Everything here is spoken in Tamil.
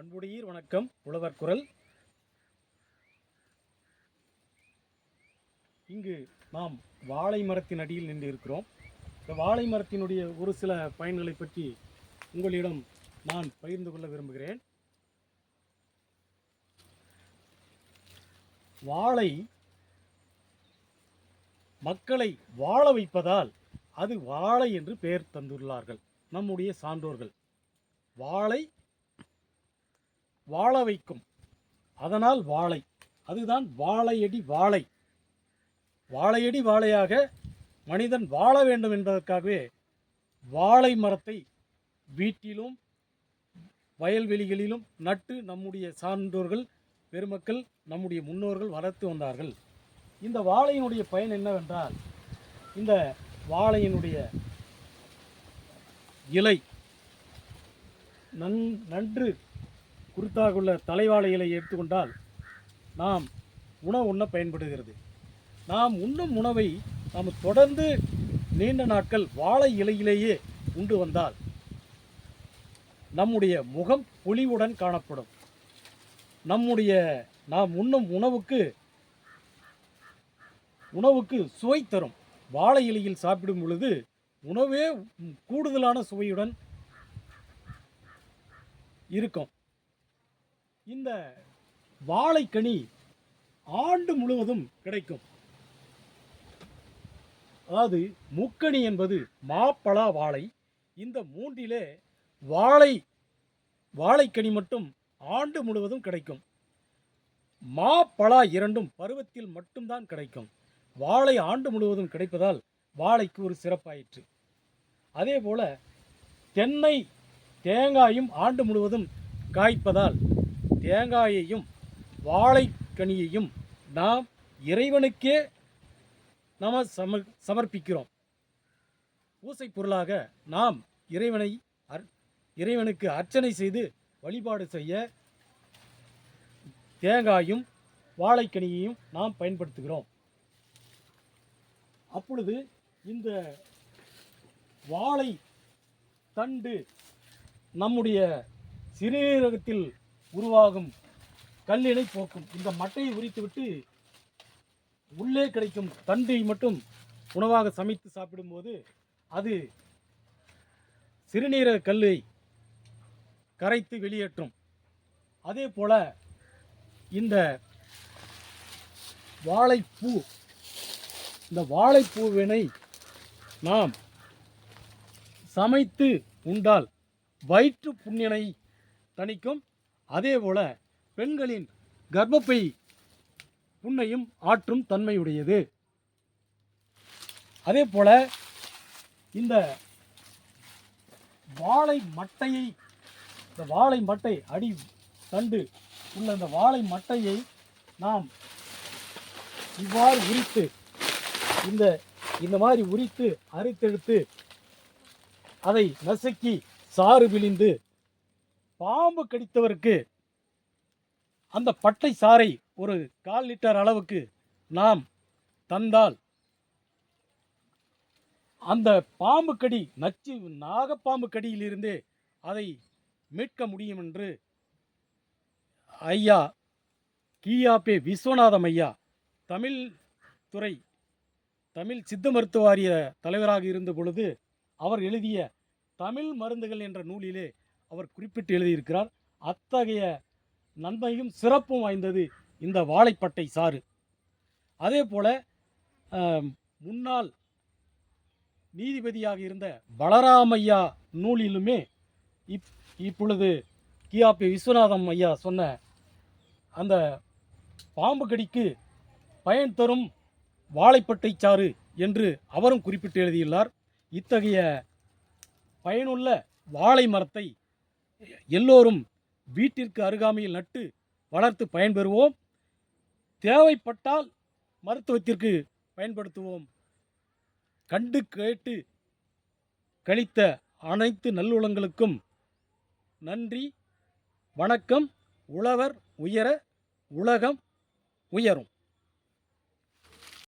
அன்புடையீர் வணக்கம். உழவர் குரல். இங்கு நாம் வாழை மரத்தின் அடியில் நின்று இருக்கிறோம். இந்த வாழை மரத்தினுடைய ஒரு சில பயன்களை பற்றி உங்களிடம் நான் பகிர்ந்து கொள்ள விரும்புகிறேன். வாழை மக்களை வாழ வைப்பதால் அது வாழை என்று பெயர் தந்துள்ளார்கள். நம்முடைய சான்றோர்கள். வாழை வாழ வைக்கும். அதனால் வாழை. அதுதான் வாழையடி வாழை. வாழையடி வாழையாக மனிதன் வாழ வேண்டும் என்பதற்காகவே வாழை மரத்தை வீட்டிலும் வயல்வெளிகளிலும் நட்டு நம்முடைய சான்றோர்கள் பெருமக்கள் நம்முடைய முன்னோர்கள் வளர்த்து வந்தார்கள். இந்த வாழையினுடைய பயன் என்னவென்றால் இந்த வாழையினுடைய இலை நன் நன்று குருத்தாக உள்ள தலைவாழை இலையை எடுத்துக்கொண்டால் நாம் உணவு உண்ண பயன்படுகிறது. நாம் உண்ணும் உணவை நாம் தொடர்ந்து நீண்ட நாட்கள் வாழை இலையிலேயே உண்டு வந்தால் நம்முடைய முகம் பொலிவுடன் காணப்படும். நம்முடைய நாம் உண்ணும் உணவுக்கு உணவுக்கு சுவை தரும். வாழை இலையில் சாப்பிடும் பொழுது உணவே கூடுதலான சுவையுடன் இருக்கும். இந்த வாழைக்கனி ஆண்டு முழுவதும் கிடைக்கும். அதாவது முக்கணி என்பது மாப்பழா வாழை. இந்த மூன்றிலே வாழை வாழைக்கனி மட்டும் ஆண்டு முழுவதும் கிடைக்கும். மாப்பழா இரண்டும் பருவத்தில் மட்டும்தான் கிடைக்கும். வாழை ஆண்டு முழுவதும் கிடைப்பதால் வாழைக்கு ஒரு சிறப்பாயிற்று. அதே போல தென்னை தேங்காயும் ஆண்டு முழுவதும் காய்ப்பதால் தேங்காயையும் வாழைக்கனியையும் நாம் இறைவனுக்கே நாம் சம சமர்ப்பிக்கிறோம். பூசை பொருளாக நாம் இறைவனை அர் இறைவனுக்கு அர்ச்சனை செய்து வழிபாடு செய்ய தேங்காயும் வாழைக்கனியையும் நாம் பயன்படுத்துகிறோம். அப்பொழுது இந்த வாழை தண்டு நம்முடைய சிறுநீரகத்தில் உருவாகும். கல்லினை போக்கும். இந்த மட்டையை உரித்துவிட்டு உள்ளே கிடைக்கும் தண்டை மட்டும் உணவாக சமைத்து சாப்பிடும்போது அது சிறுநீரக கல்லை கரைத்து வெளியேற்றும். அதே போல் இந்த வாழைப்பூ இந்த வாழைப்பூவினை நாம் சமைத்து உண்டால் வயிற்று புண்ணினை தணிக்கும் அதே போல் பெண்களின் கர்ப்பப்பை புண்ணையும் ஆற்றும் தன்மையுடையது. அதே போல் இந்த வாழை மட்டையை இந்த வாழை மட்டை அடி தண்டு உள்ள இந்த வாழை மட்டையை நாம் இவ்வாறு உரித்து இந்த இந்த மாதிரி உரித்து அரித்தெடுத்து அதை நசுக்கி சாறு விழிந்து பாம்பு கடித்தவருக்கு அந்த பட்டை சாறை ஒரு கால் லிட்டர் அளவுக்கு நாம் தந்தால் அந்த பாம்பு கடி நச்சு நாகப்பாம்பு கடியிலிருந்தே அதை மீட்க முடியும் என்று ஐயா கியாபே விஸ்வநாதம் ஐயா தமிழ் துறை தமிழ் சித்த மருத்துவ வாரிய தலைவராக இருந்த பொழுது அவர் எழுதிய தமிழ் மருந்துகள் என்ற நூலிலே அவர் குறிப்பிட்டு எழுதியிருக்கிறார் அத்தகைய நன்மையும் சிறப்பும் வாய்ந்தது இந்த வாழைப்பட்டை சாறு. அதே போல் முன்னாள் நீதிபதியாக இருந்த பலராமையா நூலிலுமே இப் இப்பொழுது கியாபி விஸ்வநாதம் ஐயா சொன்ன அந்த பாம்பு கடிக்கு பயன் தரும் வாழைப்பட்டை சாறு என்று அவரும் குறிப்பிட்டு எழுதியுள்ளார். இத்தகைய பயனுள்ள வாழை மரத்தை எல்லோரும் வீட்டிற்கு அருகாமையில் நட்டு வளர்த்து பயன்பெறுவோம். தேவைப்பட்டால் மருத்துவத்திற்கு பயன்படுத்துவோம். கண்டு கேட்டு கழித்த அனைத்து நல்லுளங்களுக்கும் நன்றி. வணக்கம். உழவர் உயர உலகம் உயரும்.